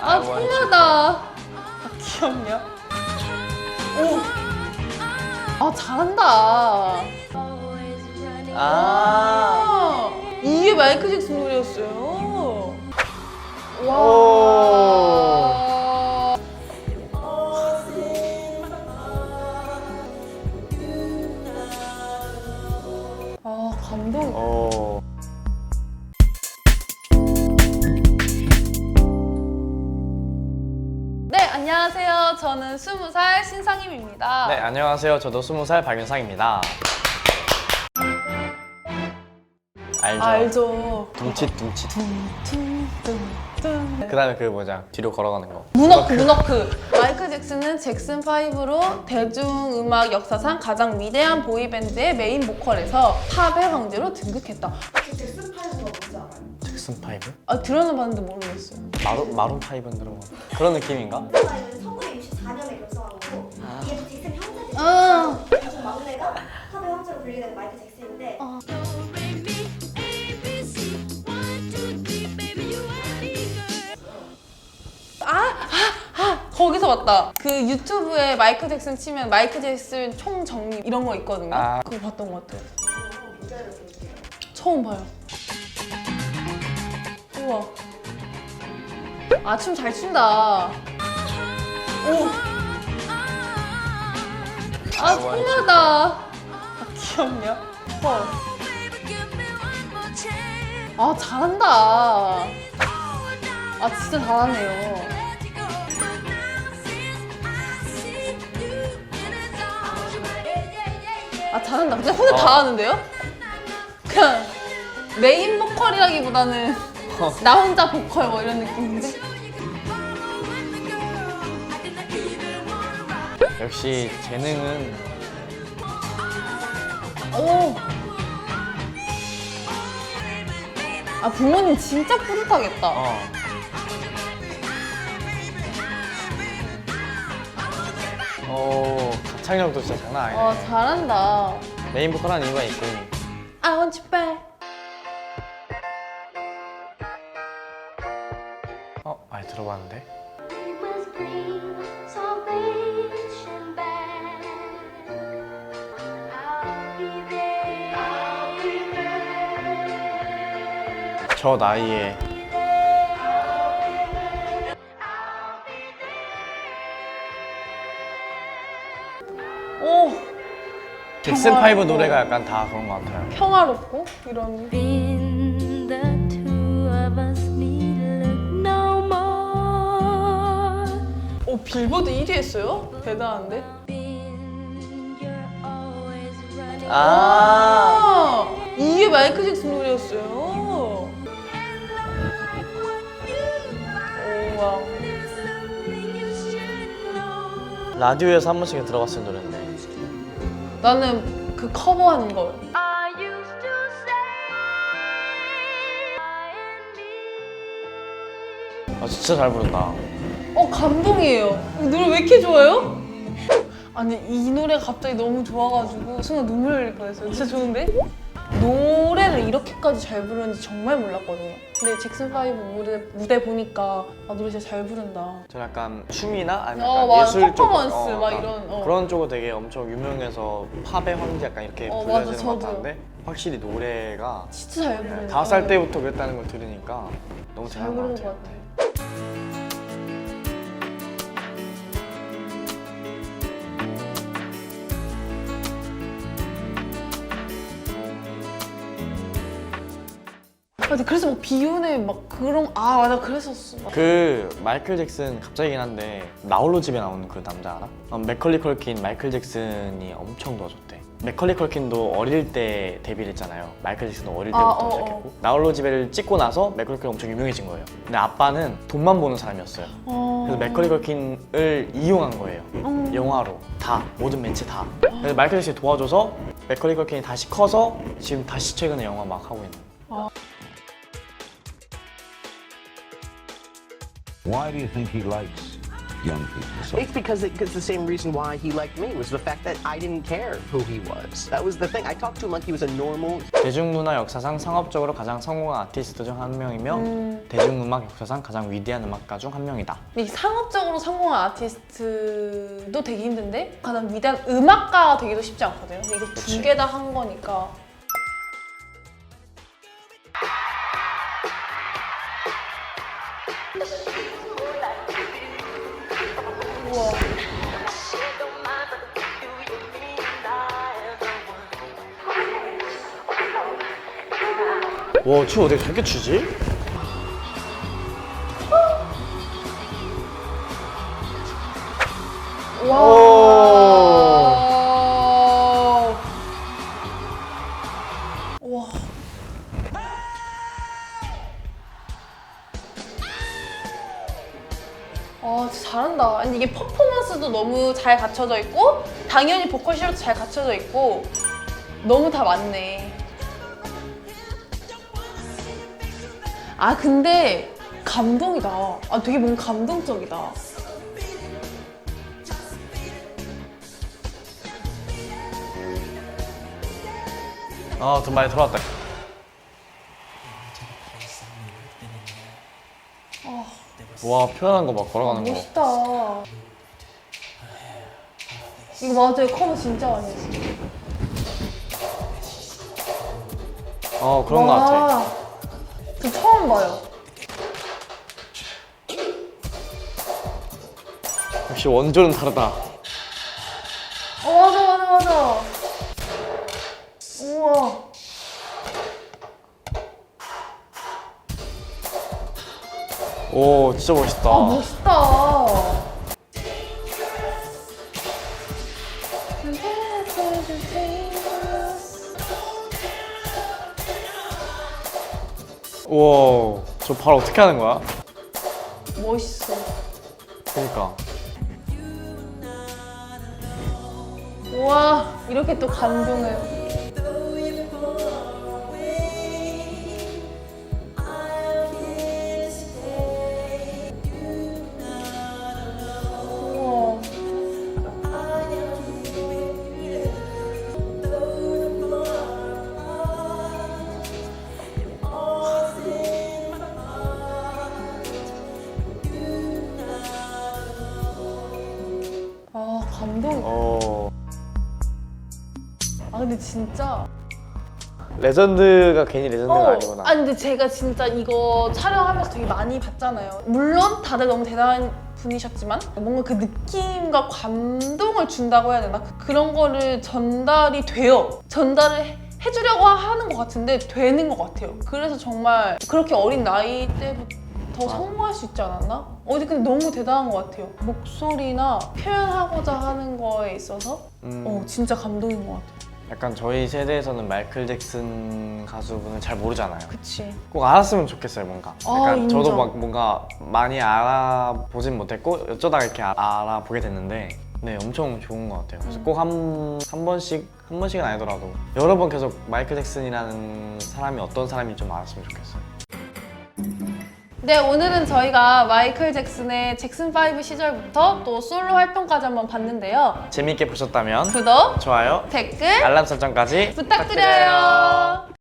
아. 폼하다. 아, 귀엽냐? 오. 아, 잘한다. 아. 아, 이게 마이클 잭슨 노래였어요. 와. 오. 저는 20살 신상임입니다. 네, 안녕하세요. 저도 스무 살 박윤상입니다. 알죠? 알죠. 둠칫 둠칫. 퉁퉁퉁퉁. 그다음에 그 뭐냐 뒤로 걸어가는 거. 문워크, 문워크. 마이클 잭슨은 잭슨 5로 대중음악 역사상 가장 위대한 보이밴드의 메인 보컬에서 팝의 황제로 등극했다. 잭슨 파이브가 뭔지 알아요? 잭슨 파이브? 아, 들어는 봤는데 모르겠어요. 마룬 마룬 파이브는 들어본 그런 느낌인가? 파이브 아. 중 막내가 팝의 황제로 불리는 마이클 잭슨인데 거기서 봤다. 그 유튜브에 마이클 잭슨 치면 마이클 잭슨 총 정리 이런 거 있거든요. 아. 그거 봤던 것 같아요. 처음 봐요. 우와. 아, 춤 잘 춘다. 오. 아, 폼하다. 아, 귀엽냐? 헐. 아, 잘한다. 아, 진짜 잘하네요. 아 잘한다. 근데 혼자 다 어. 하는데요? 그냥 메인 보컬이라기보다는 나 혼자 보컬 뭐 이런 느낌인데? 역시 재능은 오. 아 부모님 진짜 뿌듯하겠다. 어. 오 가창력도 진짜 장난 아니네. 와 잘한다. 메인 보컬한 이유가 있군. I want you back. 어 많이 들어봤는데. 저 나이에 오 잭슨. 파이브 노래가 약간 다 그런 것 같아요. 평화롭고 이런. Been the two of us need look no more. 오 빌보드 1위 했어요? 대단한데? Been you're always running. 아. 아 이게 마이클 잭슨 노래였어요. 라디오에서 한 번씩 들어봤을 노래인데. 나는 그 커버하는 걸. I used to say I and me. 아 진짜 잘 부른다. 어 감동이에요. 이 노래 왜 이렇게 좋아요? 아니 이 노래가 갑자기 너무 좋아가지고 순간 눈물 흘릴 뻔했어요. 진짜 좋은데? 노래를 이렇게까지 잘 부르는지 정말 몰랐거든요. 근데 잭슨 파이브 무대, 무대 보니까 아 노래 진짜 잘 부른다. 저 약간 춤이나 아니면 어, 약간. 예술 쪽, 퍼포먼스 막 약간 이런, 어. 그런 쪽으로 되게 엄청 유명해서 팝의 황제 약간 이렇게 어, 불려지는 맞아, 것 저도요. 같았는데 확실히 노래가 진짜 잘 부르네. 다섯 살 때부터 그랬다는 걸 들으니까 너무 잘 대단한 것 부른 것 같아요. 같아. 아, 근데 그래서 막 비운에 막 그런 아 맞아 그랬었어. 그 마이클 잭슨 갑자기긴 한데 나홀로 집에 나오는 그 남자 알아? 어, 맥컬리 컬킨 마이클 잭슨이 엄청 도와줬대. 맥컬리 컬킨도 어릴 때 데뷔를 했잖아요. 마이클 잭슨도 어릴 아, 때부터 어, 시작했고 나홀로 집에를 찍고 나서 맥컬리 컬킨 엄청 유명해진 거예요. 근데 아빠는 돈만 버는 사람이었어요. 어... 그래서 맥컬리 컬킨을 이용한 거예요. 음. 영화로 다 모든 매체 다. 그래서 마이클 잭슨이 도와줘서 맥컬리 컬킨이 다시 커서 지금 다시 최근에 영화 막 하고 있는. Why do you think he likes young people. So It's because it, cause the same reason why he liked me was the fact that I didn't care who he was. That was the thing. I talked to him like he was a normal 대중문화 역사상 상업적으로 가장 성공한 아티스트 중 한 명이며 대중음악 역사상 가장 위대한 음악가 중 한 명이다. 근데 이 상업적으로 성공한 아티스트도 되게 힘든데 가장 위대한 음악가가 되기도 쉽지 않거든요. 근데 이게 두. 개 다 한 거니까. 와, 춤 어떻게 저렇게 추지? 와. 와. 아, 진짜 잘한다. 아니, 이게 퍼포먼스도 너무 잘 갖춰져 있고, 당연히 보컬 실력도 잘 갖춰져 있고, 너무 다 맞네. 아, 근데 감동이다. 아, 되게 뭔가 감동적이다. 아, 좀 많이 들어왔다. 와, 표현한 거 막 걸어가는 거. 멋있다. 이거 맞아요. 커버 진짜 많이 했어. 어, 그런 거 같아. 저 처음 봐요. 역시 원조는 다르다. 어, 맞아, 맞아, 맞아. 우와. 오, 진짜 멋있다. 아, 멋있다. 우와, 저발 어떻게 하는 거야? 멋있어. 그러니까. 우와, 이렇게 또 감동을. 진짜. 레전드가 괜히 레전드가 어, 아니구나. 아니 근데 제가 진짜 이거 촬영하면서 되게 많이 봤잖아요. 물론 다들 너무 대단한 분이셨지만 뭔가 그 느낌과 감동을 준다고 해야 되나? 그- 그런 거를 전달이 돼요. 전달을 해- 해주려고 하는 것 같은데 되는 것 같아요. 그래서 정말 그렇게 어린 나이 때부터 성공할 수 있지 않았나? 어디 근데 너무 대단한 것 같아요. 목소리나 표현하고자 하는 거에 있어서 음, 어 진짜 감동인 것 같아요. 약간 저희 세대에서는 마이클 잭슨 가수분을 잘 모르잖아요. 그치. 꼭 알았으면 좋겠어요, 뭔가. 아, 약간 인정. 저도 막 뭔가 많이 알아보진 못했고 어쩌다가 이렇게 아- 알아보게 됐는데 네, 엄청 좋은 것 같아요. 그래서 꼭 한 한 번씩 한 번씩은 아니더라도 여러 번 계속 마이클 잭슨이라는 사람이 어떤 사람인지 좀 알았으면 좋겠어요. 네, 오늘은 저희가 마이클 잭슨의 잭슨5 시절부터 또 솔로 활동까지 한번 봤는데요. 재밌게 보셨다면 구독, 좋아요, 댓글 알람 설정까지 부탁드려요.